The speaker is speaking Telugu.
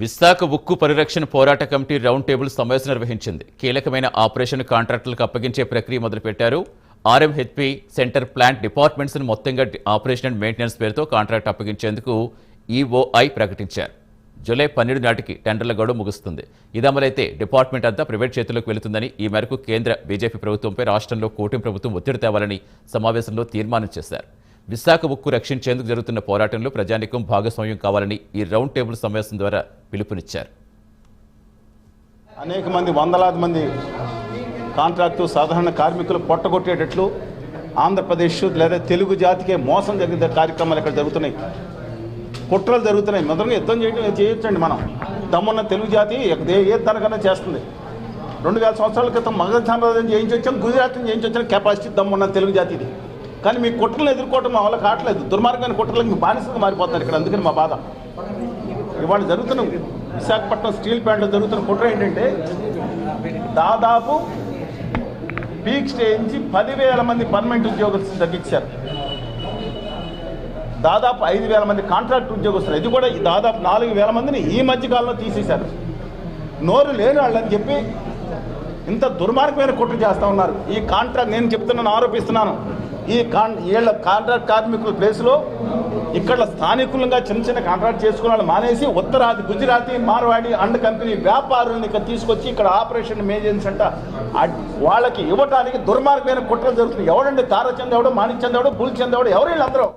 విశాఖ ఉక్కు పరిరక్షణ పోరాట కమిటీ రౌండ్ టేబుల్ సమావేశం నిర్వహించింది. కీలకమైన ఆపరేషన్ కాంట్రాక్టులకు అప్పగించే ప్రక్రియ మొదలుపెట్టారు. ఆర్ఎంహెచ్పి సెంటర్ ప్లాంట్ డిపార్ట్మెంట్స్ మొత్తంగా ఆపరేషన్ అండ్ మెయింటెనెన్స్ పేరుతో కాంట్రాక్ట్ అప్పగించేందుకు ఈఓఐ ప్రకటించారు. జూలై పన్నెండు నాటికి టెండర్ల గడువు ముగుస్తుంది. ఇదమలైతే డిపార్ట్మెంట్ అంతా ప్రైవేట్ చేతుల్లోకి వెళుతుందని ఈ మేరకు కేంద్ర బీజేపీ ప్రభుత్వంపై రాష్ట్రంలో కూటమి ప్రభుత్వం ఒత్తిడి తేవాలని సమావేశంలో తీర్మానం చేశారు. విశాఖ ఉక్కు రక్షించేందుకు జరుగుతున్న పోరాటంలో ప్రజానికం భాగస్వామ్యం కావాలని ఈ రౌండ్ టేబుల్ సమావేశం ద్వారా పిలుపునిచ్చారు. అనేక మంది వందలాది మంది కాంట్రాక్టు సాధారణ కార్మికులు పొట్టగొట్టేటట్లు ఆంధ్రప్రదేశ్ లేదా తెలుగు జాతికే మోసం జరిగే కార్యక్రమాలు ఇక్కడ జరుగుతున్నాయి. కుట్రలు జరుగుతున్నాయి. మొదలుగా యుద్ధం చేయడం చేయొచ్చండి మనం. దమ్మున్న తెలుగు జాతి ఏ- ఏ చేస్తుంది. రెండు వేల సంవత్సరాల క్రితం మగధ సామ్రాజ్యం చేయించొచ్చాం గుజరాత్ని చేయించి కెపాసిటీ దమ్మున్న తెలుగు జాతిది. కానీ మీ కుట్రలను ఎదుర్కోవటం మా వల్ల కావట్లేదు. దుర్మార్గాన్ని కుట్రలకు మీ బానిసగా మారిపోతున్నారు ఇక్కడ. అందుకని మా బాధ. ఇవాళ జరుగుతున్న విశాఖపట్నం స్టీల్ ప్లాంట్లో జరుగుతున్న కుట్ర ఏంటంటే దాదాపు పీక్ స్టేజ్ పదివేల మంది పర్మనెంట్ ఉద్యోగస్తులు తగ్గించారు. దాదాపు ఐదు వేల మంది కాంట్రాక్ట్ ఉద్యోగస్తులు. ఇది కూడా దాదాపు నాలుగు వేల మందిని ఈ మధ్యకాలంలో తీసేశారు. నోరు లేని వాళ్ళని చెప్పి ఇంత దుర్మార్గమైన కుట్ర చేస్తూ ఉన్నారు. ఈ కాంట్రాక్ట్ నేను చెప్తున్నాను ఆరోపిస్తున్నాను. ఈ కాన్ వీళ్ళ కాంట్రాక్ట్ కార్మికుల ప్లేస్లో ఇక్కడ స్థానికులుగా చిన్న చిన్న కాంట్రాక్ట్ చేసుకున్న మానేసి ఉత్తరాది గుజరాతీ మార్వాడి అండ్ కంపెనీ వ్యాపారులను ఇక్కడ తీసుకొచ్చి ఇక్కడ ఆపరేషన్ మేజెన్స్ అంట. వాళ్ళకి ఇవ్వటానికి దుర్మార్గమైన కుట్రలు జరుగుతుంది ఎవడండి తారచంద్ ఎవడో మాణిక్చంద్ ఎవడో పులిచంద్ ఎవరు వీళ్ళందరూ?